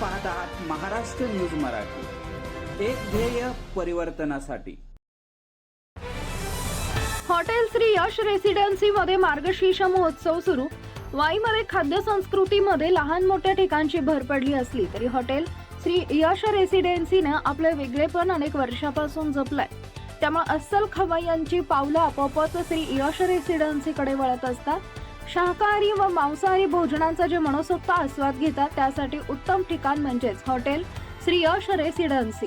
पाहत आहात महाराष्ट्र न्यूज मराठी. एक ध्येय परिवर्तनासाठी. हॉटेल श्री यश रेसिडेन्सी मध्ये मार्गशीर्ष महोत्सव सुरू. वाईमध्ये खाद्य संस्कृतीमध्ये लहान मोठ्या ठिकाणची भर पडली असली तरी हॉटेल श्री यश रेसिडेन्सीनं आपले वेगळेपण अनेक वर्षापासून जपलंय. त्यामुळे अस्सल खवय्यांची पावलं आपोआपच श्री यश रेसिडेन्सीकडे वळत असतात. शाकाहारी व मांसाहारी भोजनांचा जे मनसोक्त आस्वाद घेतात त्यासाठी उत्तम ठिकाण म्हणजेच हॉटेल श्री यश रेसिडेन्सी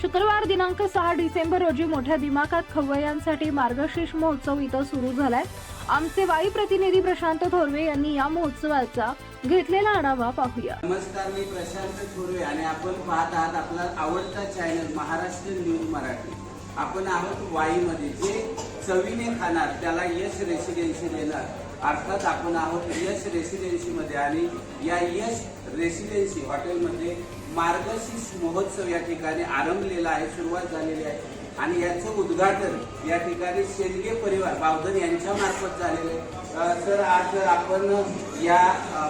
शुक्रवार दिनांक सहा डिसेंबर रोजी मोठ्या दिमाखात खवय्यांसाठी मार्गशीर्ष महोत्सव इथं सुरू झालाय. आमचे वाई प्रतिनिधी प्रशांत थोरवे यांनी या महोत्सवाचा घेतलेला आढावा पाहूया. नमस्कार मी प्रशांत थोरवे आणि आपण पाहत आहात आपला आवडता चॅनल महाराष्ट्र न्यूज मराठी. आपण आहोत वाईमध्ये. जे चवीने खाणार त्याला यश रेसिडेन्सी देणार. अर्थात आपण आहोत यश रेसिडेन्सीमध्ये आणि या यश रेसिडेन्सी हॉटेलमध्ये मार्गशीर्ष महोत्सव या ठिकाणी आरंभलेला आहे सुरुवात झालेली आहे. आणि याचं उद्घाटन या ठिकाणी शेंदगे परिवार बावधन यांच्या मार्फत झालेलं आहे. तर आज आपण या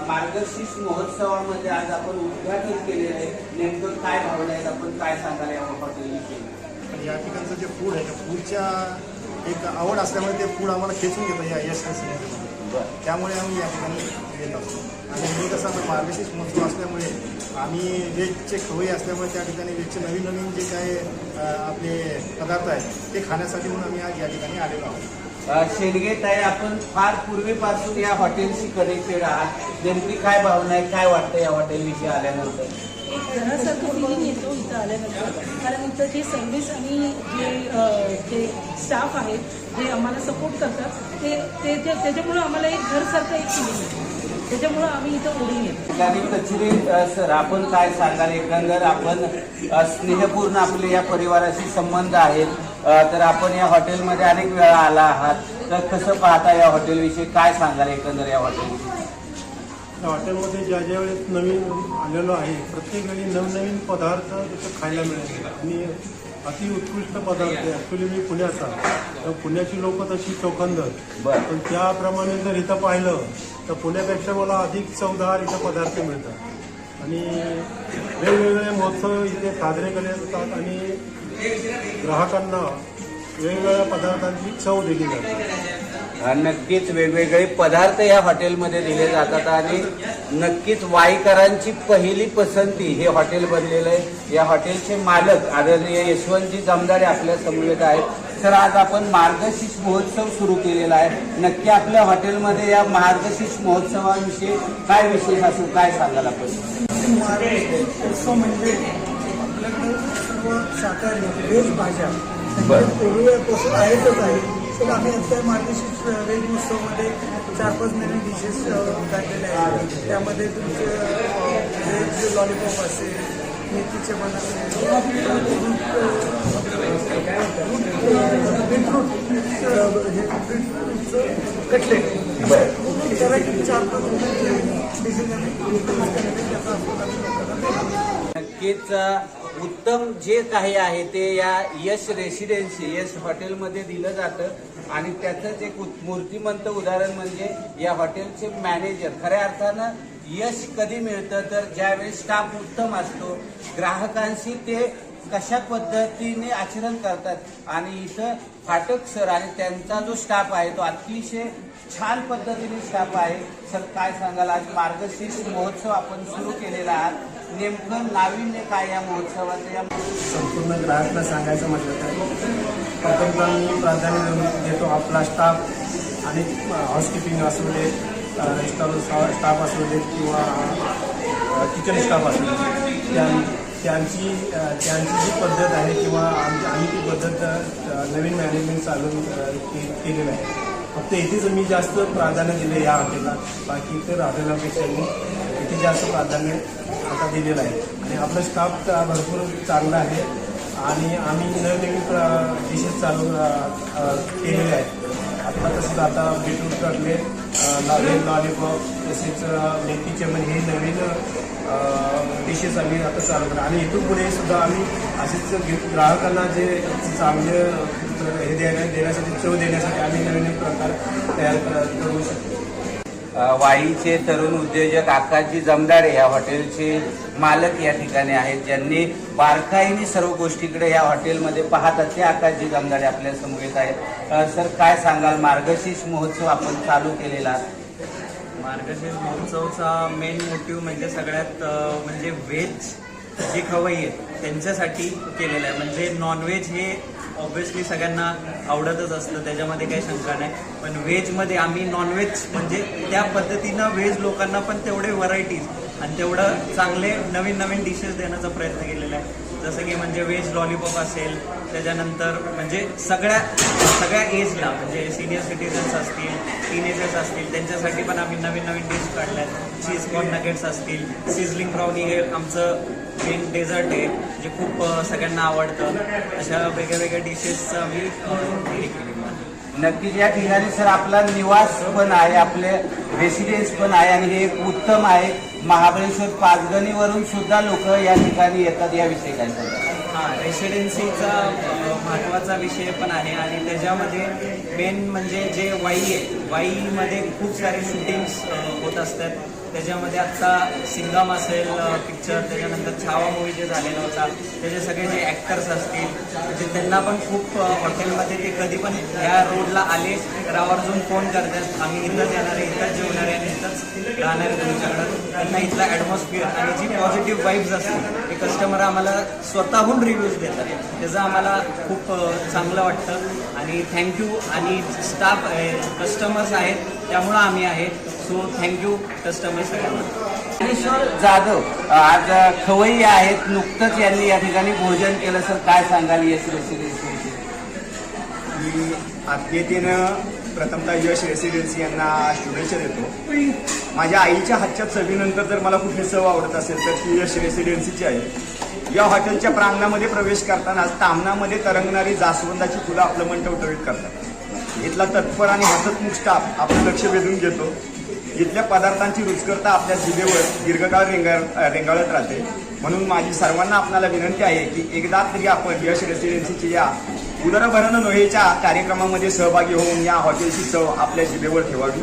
मार्गशीर्ष महोत्सवामध्ये आज आपण उद्घाटन केलेलं आहे. नेमकं काय भावना आहेत? आपण काय सांगाल या हॉटेलविषयी? या ठिकाणचं जे फूड आहे त्या फूडच्या एक आवड असल्यामुळे ते फूड आम्हाला खेचून घेतं या यश रेसिडेन्सीमध्ये त्यामुळे आम्ही या ठिकाणी येत असतो आणि हे कसं आता मार्गशीर्ष महोत्सव असल्यामुळे आम्ही व्हेजचे खवयी असल्यामुळे त्या ठिकाणी व्हेजचे नवीन नवीन जे काय आपले पदार्थ आहेत ते खाण्यासाठी म्हणून आम्ही आज या ठिकाणी आलेलो आहोत. अ, शेंडगे ताई आपण फार पूर्वीपासून या हॉटेलशी कनेक्टेड आहात. नेमकी काय भावना आहे काय वाटतं या हॉटेलविषयी आल्यानंतर? एक घरासारखं फिलिंग येतो इथं आल्यानंतर. कारण इथं जे सर्व्हिस आणि जे जे स्टाफ आहेत जे आम्हाला सपोर्ट करतात ते ते ते- त्याच्यामुळं आम्हाला एक घरसारखं एक फिलिंग त्याच्यामुळं आम्ही इथं सर आपण काय सांगाल? एकंदर आपण स्नेहपूर्ण आपले या परिवाराशी संबंध आहेत. तर आपण या हॉटेलमध्ये अनेक वेळा आला आहात. तर कसं पाहता या हॉटेलविषयी? काय सांगाल एकंदर या हॉटेलविषयी? या हॉटेलमध्ये ज्या ज्या वेळेस नवीन आलेलो आहे प्रत्येक वेळी नवनवीन पदार्थ तिथं खायला मिळाले आणि अति उत्कृष्ट पदार्थ ॲक्च्युली मी पुण्याचा. तर पुण्याची लोक तशी चोखंदर बरं. पण त्याप्रमाणे जर इथं पाहिलं तर पुण्यापेक्षा मला अधिक चवदार इथं पदार्थ मिळतात. आणि वेगवेगळे महोत्सव इथे साजरे केले जातात आणि ग्राहकांना वेगवेगळ्या पदार्थांची चव दिली जाते. नक्कीच वेगवेगळे पदार्थ या हॉटेलमध्ये दिले जातात आणि नक्कीच वाईकरांची पहिली पसंती हे हॉटेल बनलेलं आहे. या हॉटेलचे मालक आदरणीय यशवंतजी जमदारे आपल्या समवेत आहेत. तर आज आपण मार्गशीर्ष महोत्सव सुरू केलेला आहे. नक्की आपल्या हॉटेलमध्ये या मार्गशीर्ष महोत्सवाविषयी काय विशेष असू काय सांगाल आपण? उत्सव म्हणजे आपल्याकडे सर्व शाकाहारी व्हेज भाज्या बरं. पूर्वीपासून आहेतच आहे. तर आम्ही आता मार्गशीर्ष व्हेज उत्सवमध्ये चार पाच नवीन डिशेस काढलेले आहेत. त्यामध्ये तुमचे व्हेज लॉलीपॉप असेल मेथीचे बीटरूट बीटरूटचं कटलेट करायची चार पाच डिशेस नक्कीच उत्तम जे काही आहे ते या यश रेसिडेन्सी यश हॉटेलमध्ये दिलं जातं. आणि त्याचंच एक मूर्तिमंत उदाहरण म्हणजे या हॉटेलचे मॅनेजर. खऱ्या अर्थानं यश कधी मिळतं? तर ज्यावेळी स्टाफ उत्तम असतो ग्राहकांशी ते कशा पद्धतीने आचरण करतात? आणि इथं फाटक सर आणि त्यांचा जो स्टाफ आहे तो अतिशय छान पद्धतीने स्टाफ आहे. सर काय सांगाल? आज मार्गशीर्ष महोत्सव आपण सुरू केलेला आहात. नेमकं नाविन्य काय या महोत्सवाचं? या संपूर्ण ग्राहकला सांगायचं म्हटलं तर प्रथमतः प्राधान्य देतो आपला स्टाफ आणि हाऊसकीपिंग असू दे रेस्टॉरंट स्टाफ असू दे किंवा किचन स्टाफ असू दे. त्यांची त्यांची जी पद्धत आहे किंवा आम्ही ती पद्धत नवीन मॅनेजमेंट चालून के- केलेलं आहे. फक्त इथेच मी जास्त प्राधान्य दिले या हॉटेलला. बाकी इतर हॉटेलापेक्षा मी इथे जास्त प्राधान्य आता दिलेलं आहे. आणि आपला स्टाफ भरपूर चांगला आहे. आणि आम्ही नवनवीन डिशेस चालू केलेले आहेत. आता तसंच आता बीटरूट कटलेट लॉली लॉलीपॉप तसेच मेथीचे पण हे नवीन डिशेस आम्ही आता चालू करतो आणि इथून पुढे सुद्धा आम्ही असेच ग्राहकांना जे चांगले हे देण्या देण्यासाठी चव देण्यासाठी आम्ही नवीन प्रकार तयार करू शकतो. वाईचे तरुण उद्योजक आकाशजी जमदाडे या हॉटेलचे मालक या ठिकाणी आहेत. ज्यांनी बारकाईने सर्व गोष्टीकडे या हॉटेलमध्ये पाहतात ते आकाशजी जमदाडे आपल्यासमोर येत आहेत. सर काय सांगाल? मार्गशीर्ष महोत्सव आपण चालू केलेला. मार्गशीर्ष महोत्सवचा मेन मोटिव्ह म्हणजे सगळ्यात म्हणजे व्हेज जी खवई आहेत त्यांच्यासाठी केलेलं आहे. म्हणजे नॉनव्हेज हे ऑब्व्हियसली सगळ्यांना आवडतच असतं त्याच्यामध्ये काही शंका नाही. पण व्हेजमध्ये आम्ही नॉनव्हेज म्हणजे त्या पद्धतीनं व्हेज लोकांना पण तेवढे व्हरायटीज आणि तेवढं चांगले नवीन नवीन डिशेस देण्याचा प्रयत्न केलेला आहे. जसं की म्हणजे व्हेज लॉलीपॉप असेल त्याच्यानंतर म्हणजे सगळ्या सगळ्या एजला म्हणजे सिनियर सिटीजन्स असतील टीनेजर्स असतील त्यांच्यासाठी पण आम्ही नवीन नवीन डिश काढल्यात. चीज कॉर्न नगेट्स असतील सिझलिंग ब्राउनी हे आमचं मेन डेझर्ट आहे जे खूप सगळ्यांना आवडतं. अशा वेगळ्या वेगळ्या डिशेसचं आम्ही हे नक्कीच या ठिकाणी सर आपला निवास पण आहे आपले रेसिडेन्स पण आहे आणि हे एक उत्तम आहे. महाबळेश्वर पाचगणीवरून सुद्धा लोक या ठिकाणी येतात याविषयी काय सांगतात हा रेसिडेन्सीचा महत्त्वाचा विषय पण आहे आणि त्याच्यामध्ये मेन म्हणजे जे वाई आहे वाईमध्ये खूप सारे शूटिंग्स होत असतात. त्याच्यामध्ये आत्ता सिंगम असेल पिक्चर त्याच्यानंतर छावा मूवी जे झालेला होता त्याचे सगळे जे ॲक्टर्स असतील म्हणजे त्यांना पण खूप हॉटेलमध्ये ते कधी पण ह्या रोडला आले तर आवर्जून फोन करतात आम्ही इथंच येणार आहे इथंच जेवणार आहे आणि इथंच राहणार आहे तुमच्याकडं. त्यांना इथला ॲटमॉस्फिअर आणि जी पॉझिटिव्ह वाईब्स असतील कस्टमर आम्हाला स्वतःहून रिव्ह्यूज देतात. त्याचं आम्हाला खूप चांगलं वाटतं. आणि थँक्यू आणि स्टाफ कस्टमर्स आहेत त्यामुळं आम्ही आहे. सो थँक्यू कस्टमर सगळ्यांना. ज्ञानेश्वर जाधव आज खवय्ये आहेत. नुकतंच यांनी या ठिकाणी भोजन केलं. सर काय सांगाल यश रेसिडेन्सी मी आत्मीयतेनं प्रथमतः यश रेसिडेन्सी यांना शुभेच्छा देतो. माझ्या आईच्या हातच्या चवीनंतर जर मला कुठली चव आवडत असेल तर ती यश रेसिडेन्सीची आहे. या हॉटेलच्या प्रांगणामध्ये प्रवेश करताना तामणामध्ये तरंगणारी जास्वंदाची फुलं आपलं मन टवटवीत करतात. इथला तत्पर आणि हसतमुख स्टाफ आपलं लक्ष वेधून घेतो. इथल्या पदार्थांची रुचकरता आपल्या जिभेवर दीर्घकाळ रेंगा रेंगाळत राहते. म्हणून माझी सर्वांना आपल्याला विनंती आहे की एकदा तरी आपण यश रेसिडेन्सीची या उदरभरण नोहेच्या कार्यक्रमामध्ये सहभागी होऊन या हॉटेलची चव आपल्या जिभेवर ठेवावी.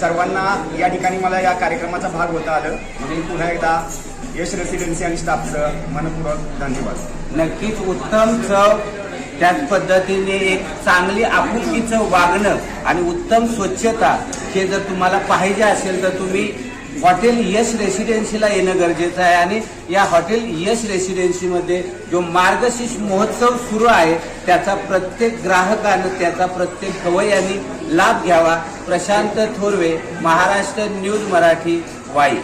सर्वांना या ठिकाणी मला या कार्यक्रमाचा भाग होता आलं. म्हणून पुन्हा एकदा यश रेसिडेन्सी आणि स्टाफचं मनपूर्वक धन्यवाद. नक्कीच उत्तम चव. त्याच पद्धतीने एक चांगली आपुलकीचं वागणं आणि उत्तम स्वच्छता हे जर तुम्हाला पाहिजे असेल तर तुम्ही हॉटेल यश रेसिडेन्सीला येणं गरजेचं आहे आणि या हॉटेल यश रेसिडेन्सीमध्ये जो मार्गशीर्ष महोत्सव सुरू आहे त्याचा प्रत्येक ग्राहकानं त्याचा प्रत्येक खवय्यांनी लाभ घ्यावा. प्रशांत थोरवे महाराष्ट्र न्यूज मराठी वाई.